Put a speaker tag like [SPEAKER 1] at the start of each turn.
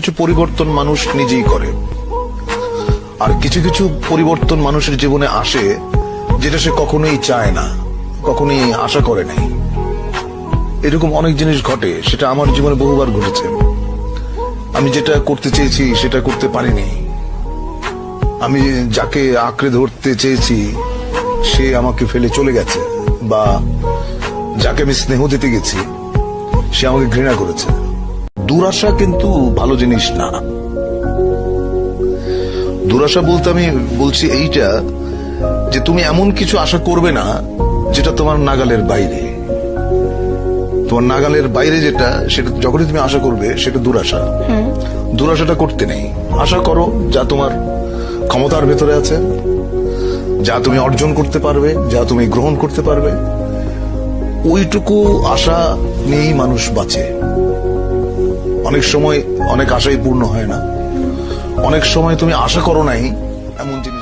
[SPEAKER 1] কিছু পরিবর্তন মানুষ নিজেই করে। আর কিছু কিছু পরিবর্তন মানুষের জীবনে আসে, যেটা সে কখনোই চায় না, কখনোই আশা করে নাই। এরকম অনেক জিনিস ঘটে, সেটা আমার জীবনে বহুবার ঘটেছে। আমি যেটা করতে চেয়েছি, সেটা করতে পারিনি। আমি যাকে আঁকড়ে ধরতে চেয়েছি, সে আমাকে ফেলে চলে গেছে, বা যাকে আমি স্নেহ দিতে গেছি, সে আমাকে ঘৃণা করেছে। দুরাশা কিন্তু ভালো জিনিস না। দুরাশা বলতে আমি বলছি এইটা যে তুমি এমন কিছু আশা করবে না যেটা তোমার নাগালের বাইরে। তোমার নাগালের বাইরে যেটা সেটা যখনই তুমি আশা করবে সেটা দুরাশা। দুরাশাটা করতে নেই। আশা করো যা তোমার ক্ষমতার ভেতরে আছে যা তুমি অর্জন করতে পারবে যা তুমি গ্রহণ করতে পারবে ওইটুকু আশা নিয়েই মানুষ বাঁচে। অনেক সময় অনেক আশাই পূর্ণ হয় না। অনেক সময় তুমি আশা করো নাই, এমন জিনিস